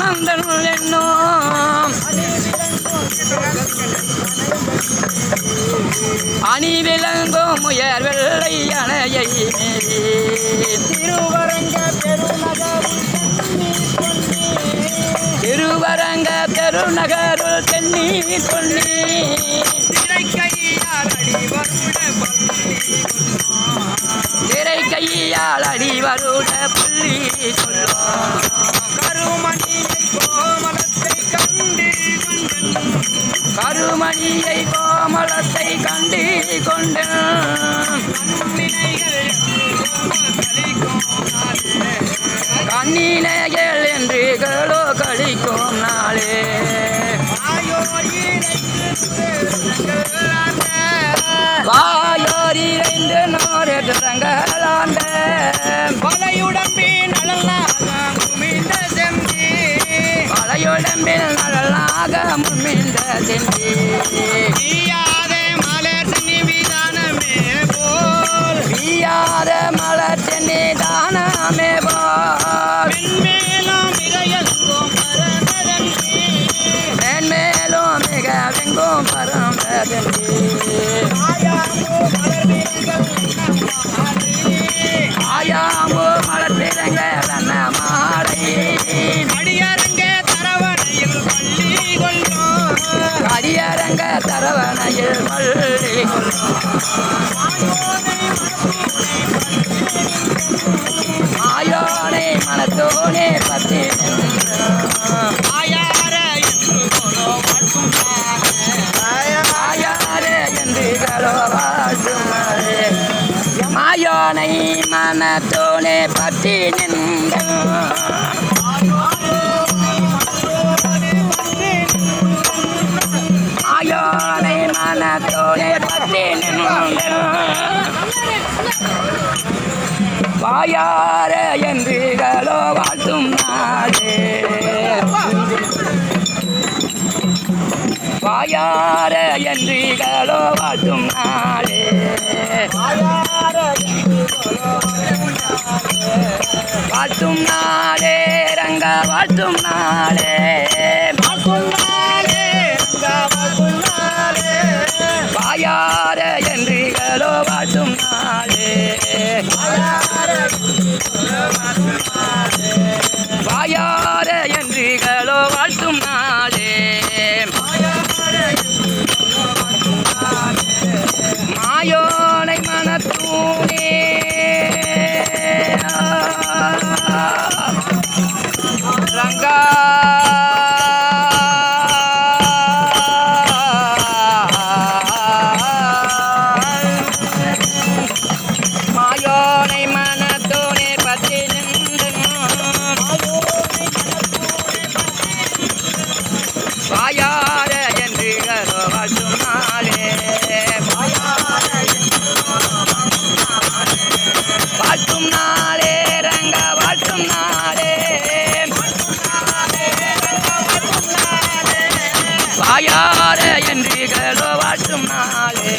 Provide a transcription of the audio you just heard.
ஜோதி அனந்தன் அணி விளங்கும் உயர் வெள்ளை அணையை மேலே. திருவரங்க திருவரங்க பெருநகருள் தென்னி பொன்னி திரை கையால் அடி வருட புள்ளி சொல்லும் கருமணியை கோமலத்தை கண்டு கருமணியை கோமலத்தை கண்டு கொண்டு கண்ணினை வாயோர் இறைந்து நோரங்களாண்ட பலையுடம்பின் அழலாக குமிந்த செம்பி. மலையுடம்பில் நல்லாக முன்மிந்த சென்றி ஈயாதே மலர் நிவிதானமே போல். வீயாத மலர் சென்னி தானமே போல். மேன்மேலும் மிக வெங்கும் பரம்பி அடியரங்கே தரவணையில் பள்ளி கொள்ளும் கரியரங்க தரவணையில் மல்லி ஆயோனை மனத்தோனே பத்தி ஆயார என்று கொலோ ஆயாரே என்று மாயோனை மனத்தோனே பற்றி நின்ற வாயார என்றோ வாழ்த்தும் நாடே வாயார என்றோ வாழ்த்தும் நாடே வாழ்த்தும் நாளே ரங்க வாழ்த்தும் நாளே. வாயார என்று களோ வாழ்த்தும் நாளே வாயார என்றீர்களோ வாட்டும் நாளே.